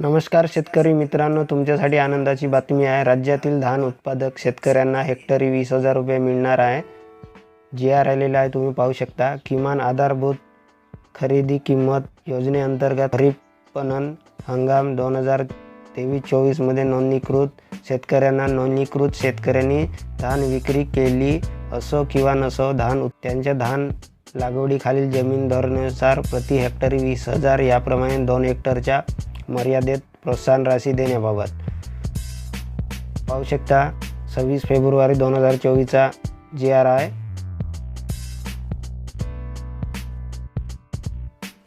नमस्कार शेतकरी मित्रांनो तुमच्यासाठी आनंदाची बातमी आहे. राज्यातील धान उत्पादक शेतकऱ्यांना हेक्टरी वीस हजार रुपये मिळणार आहे. जी आर आलेला आहे तुम्ही पाहू शकता. किमान आधारभूत खरेदी किंमत योजनेअंतर्गत खरीप पणन हंगाम दोन हजार तेवीस चोवीसमध्ये नोंदणीकृत शेतकऱ्यांना नोंदणीकृत शेतकऱ्यांनी धान विक्री केली असो किंवा नसो धान त्यांच्या धान लागवडीखालील जमीन धोरणानुसार प्रति हेक्टरी वीस हजार याप्रमाणे दोन हेक्टरच्या मर्यादेत प्रोत्साहन राशी देण्याबाबत. पाहू शकता सव्वीस फेब्रुवारी दोन हजार चोवीसचा जी आर आय.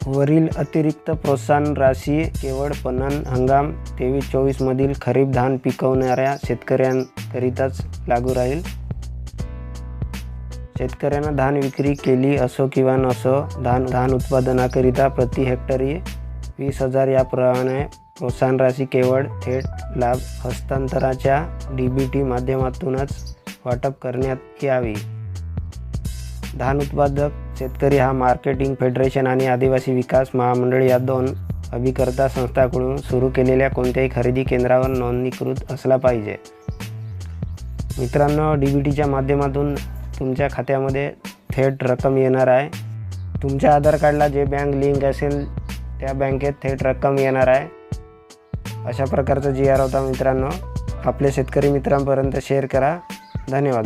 वरील अतिरिक्त प्रोत्साहन राशी केवळ पणन हंगाम तेवीस चोवीसमधील खरीप धान पिकवणाऱ्या शेतकऱ्यांकरिताच लागू राहील. शेतकऱ्यांना धान विक्री केली असो किंवा नसो धान धान उत्पादनाकरिता प्रति हेक्टरी वीस हजार याप्रमाणे प्रोत्साहन राशी केवळ थेट लाभ हस्तांतराच्या डी बी टी माध्यमातूनच वाटप करण्यात यावी. धान उत्पादक शेतकरी हा मार्केटिंग फेडरेशन आणि आदिवासी विकास महामंडळ या दोन अभिकर्ता संस्थांकडून सुरू केलेल्या कोणत्याही खरेदी केंद्रावर नोंदणीकृत असला पाहिजे. मित्रांनो डी बी टीच्या माध्यमातून तुमच्या खात्यामध्ये थेट रक्कम येणार आहे. तुमच्या आधार कार्डला जे बँक लिंक असेल त्या बँकेत थेट रक्कम येणार आहे. अशा प्रकारचा जी आर होता मित्रांनो. आपल्या शेतकरी मित्रांपर्यंत शेअर करा. धन्यवाद.